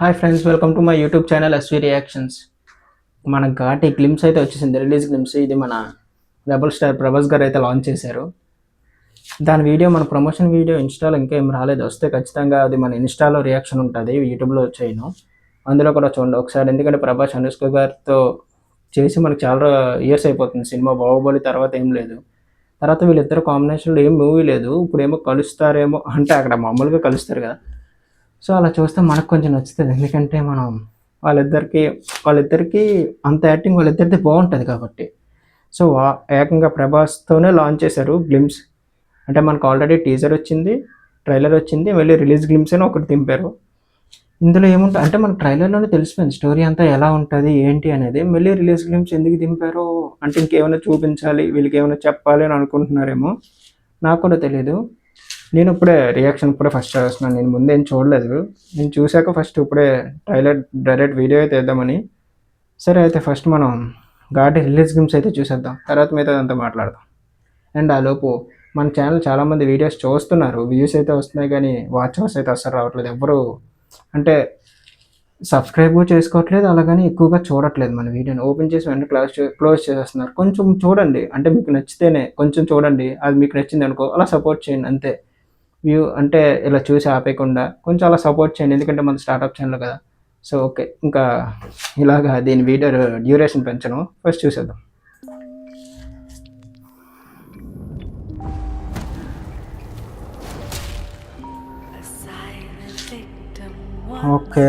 Hi friends welcome to my YouTube channel SV reactions మన Ghaati glimpse అయితే వచ్చేసింది release glimpse ఇది మన రెబల్ స్టార్ ప్రభాస్ గారు అయితే లాంచ్ చేశారు. దాని వీడియో మన ప్రమోషన్ వీడియో ఇన్స్టాలో ఇంకా ఏం రాలేదు. వస్తే ఖచ్చితంగా అది మన ఇన్స్టాలో రియాక్షన్ ఉంటుంది యూట్యూబ్లో చేయను. అందులో కూడా చూడండి ఒకసారి ఎందుకంటే ప్రభాస్ అనుష్క గారితో చేసి మనకు చాలా ఇయర్స్ అయిపోతుంది సినిమా బాహుబలి తర్వాత ఏం లేదు. తర్వాత వీళ్ళిద్దరు కాంబినేషన్లో ఏం మూవీ లేదు. ఇప్పుడు ఏమో కలుస్తారేమో అంటే అక్కడ మామూలుగా కలుస్తారు కదా. సో అలా చూస్తే మనకు కొంచెం నచ్చుతుంది. ఎందుకంటే మనం వాళ్ళిద్దరికి వాళ్ళిద్దరికి అంత యాక్టింగ్ వాళ్ళిద్దరిది బాగుంటుంది కాబట్టి. సో వా- ఏకంగా ప్రభాస్తోనే లాంచ్ చేశారు గ్లిమ్స్. అంటే మనకు ఆల్రెడీ టీజర్ వచ్చింది ట్రైలర్ వచ్చింది మళ్ళీ రిలీజ్ గ్లిమ్స్ అని ఒకటి దింపారు. ఇందులో ఏముంటుంది? అంటే మనకు ట్రైలర్లోనే తెలిసిపోయింది స్టోరీ అంతా ఎలా ఉంటుంది ఏంటి అనేది. మళ్ళీ రిలీజ్ గ్లిమ్స్ ఎందుకు దింపారో అంటే ఇంకేమైనా చూపించాలి వీళ్ళకి ఏమైనా చెప్పాలి అని అనుకుంటున్నారేమో. నాకు కూడా తెలియదు నేను ఇప్పుడే రియాక్షన్ ఇప్పుడే ఫస్ట్ చేస్తున్నాను నేను ముందేం చూడలేదు. నేను చూశాక ఫస్ట్ ఇప్పుడే ట్రైలర్ డైరెక్ట్ వీడియో అయితే వేద్దామని. సరే అయితే ఫస్ట్ మనం ఘాటి రిలీజ్ గేమ్స్ అయితే చూసేద్దాం. తర్వాత మిగతా అంతా మాట్లాడదాం. అండ్ ఆ లోపు మన ఛానల్ చాలామంది వీడియోస్ చూస్తున్నారు. వ్యూస్ అయితే వస్తున్నాయి కానీ వాచ్ అవర్స్ అయితే అస్సలు రావట్లేదు. ఎవరు అంటే సబ్స్క్రైబ్ చేసుకోవట్లేదు. అలాగని ఎక్కువగా చూడట్లేదు మన వీడియోని ఓపెన్ చేసి వెంటనే క్లాస్ క్లోజ్ చేసేస్తున్నారు. కొంచెం చూడండి. అంటే మీకు నచ్చితేనే కొంచెం చూడండి. అది మీకు నచ్చింది అనుకో అలా సపోర్ట్ చేయండి. అంతే. వ్యూ అంటే ఇలా చూసి ఆపేయకుండా కొంచెం అలా సపోర్ట్ చేయండి. ఎందుకంటే మన స్టార్ట్అప్ ఛానల్ కదా. సో ఓకే ఇంకా ఇలాగా దీని వీడియో డ్యూరేషన్ పెంచను. ఫస్ట్ చూసేద్దాం. ఓకే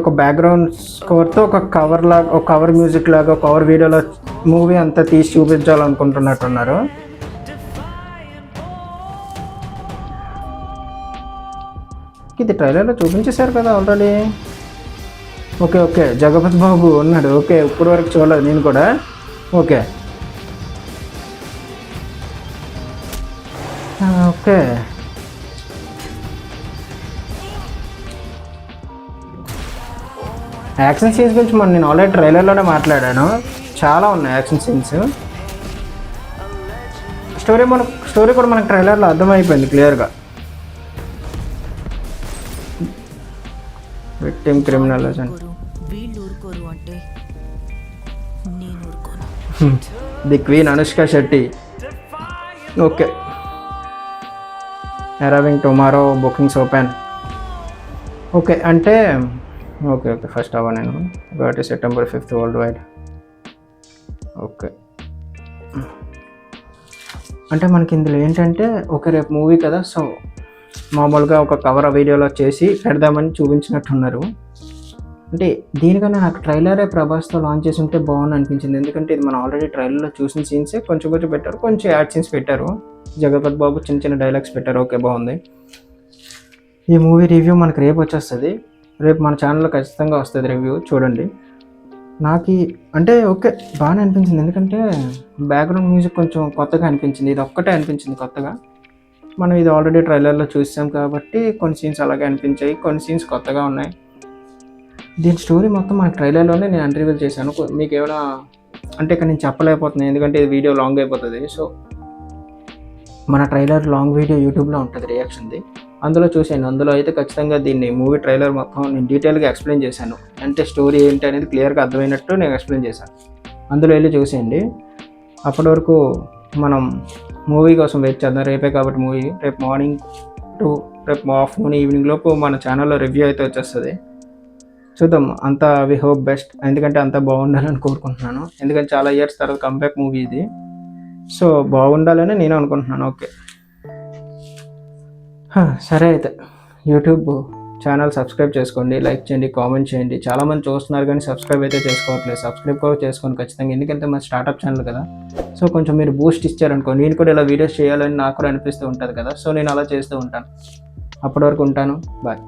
ఒక బ్యాక్గ్రౌండ్ స్కోర్తో ఒక కవర్ లాగా ఒక కవర్ మ్యూజిక్ లాగా ఒక కవర్ వీడియోలో మూవీ అంతా తీసి చూపించాలనుకుంటున్నట్టున్నారు. ఇది ట్రైలర్లో చూపించేశారు కదా already okay okay Jagapathi Babu ఉన్నాడు. ఓకే ఇప్పుడు వరకు చూడలేదు నేను కూడా. Okay okay ah, action scenes గురించి మనం నేను ఆల్రెడీ ట్రైలర్లోనే మాట్లాడాను. చాలా ఉన్నాయి యాక్షన్ సీన్స్. స్టోరీ మనకు స్టోరీ కూడా మనకు ట్రైలర్లో అర్థమైపోయింది క్లియర్గా. Victim criminal the queen Anushka Shetty. Okay. Arriving tomorrow bookings open okay అంటే ఓకే ఓకే ఫస్ట్ అవర్ నేను. ఒకటి September fifth world wide okay అంటే మనకి ఇందులో ఏంటంటే ఒక రేపు మూవీ కదా సో మామూలుగా ఒక కవర్ వీడియోలో చేసి పెడదామని చూపించినట్టున్నారు. అంటే దీనికన్నా నాకు ట్రైలరే ప్రభాస్తో లాంచ్ చేసి ఉంటే బాగుంది అనిపించింది. ఎందుకంటే ఇది మనం ఆల్రెడీ ట్రైలర్లో చూసిన సీన్సే కొంచెం కొంచెం పెట్టారు. కొంచెం యాడ్ సీన్స్ పెట్టారు. జగపతి బాబు చిన్న చిన్న డైలాగ్స్ పెట్టారు. ఓకే బాగుంది. ఈ మూవీ రివ్యూ మనకు రేపు వచ్చేస్తుంది. రేపు మన ఛానల్లో ఖచ్చితంగా వస్తుంది రివ్యూ చూడండి. నాకు అంటే ఓకే బాగానే అనిపించింది. ఎందుకంటే బ్యాక్గ్రౌండ్ మ్యూజిక్ కొంచెం కొత్తగా అనిపించింది. ఇది ఒక్కటే అనిపించింది కొత్తగా. మనం ఇది ఆల్రెడీ ట్రైలర్లో చూసాం కాబట్టి కొన్ని సీన్స్ అలాగే అనిపించాయి. కొన్ని సీన్స్ కొత్తగా ఉన్నాయి. దీని స్టోరీ మొత్తం మన ట్రైలర్లోనే నేను ఇంటర్వ్యూల్ చేశాను. మీకు ఏమైనా అంటే ఇక్కడ నేను చెప్పలేకపోతున్నాను. ఎందుకంటే ఇది వీడియో లాంగ్ అయిపోతుంది. సో మన ట్రైలర్ లాంగ్ వీడియో యూట్యూబ్లో ఉంటుంది రియాక్షన్ది. అందులో చూశాను. అందులో అయితే ఖచ్చితంగా దీన్ని మూవీ ట్రైలర్ మొత్తం నేను డీటెయిల్గా ఎక్స్ప్లెయిన్ చేశాను. అంటే స్టోరీ ఏంటి అనేది క్లియర్గా అర్థమైనట్టు నేను ఎక్స్ప్లెయిన్ చేశాను. అందులో వెళ్ళి చూసేయండి. అప్పటి వరకు మనం మూవీ కోసం వెయిట్ చేద్దాం. రేపే కాబట్టి మూవీ. రేపు మార్నింగ్ టు రేపు ఆఫ్టర్నూన్ ఈవినింగ్ లోపు మన ఛానల్లో రివ్యూ అయితే వచ్చేస్తుంది. చూద్దాం. అంతా వి హోప్ బెస్ట్. ఎందుకంటే అంతా బాగుండాలని కోరుకుంటున్నాను. ఎందుకంటే చాలా ఇయర్స్ తర్వాత కంబ్యాక్ మూవీ ఇది. సో బాగుండాలని నేను అనుకుంటున్నాను. ఓకే. సరే అయితే. యూట్యూబ్ ఛానల్ సబ్స్క్రైబ్ చేసుకోండి లైక్ చేయండి కామెంట్ చేయండి. చాలామంది చూస్తున్నారు కానీ సబ్స్క్రైబ్ అయితే చేసుకోవట్లేదు. సబ్స్క్రైబ్ కూడా చేసుకోండి ఖచ్చితంగా. ఎందుకంటే మన స్టార్ట్అప్ ఛానల్ కదా. సో కొంచెం మీరు బూస్ట్ ఇచ్చారనుకో నేను కూడా ఇలా వీడియోస్ చేయాలని నాకు కూడా అనిపిస్తూ ఉంటుంది కదా. సో నేను అలా చేస్తూ ఉంటాను. అప్పటి వరకు ఉంటాను. బాయ్.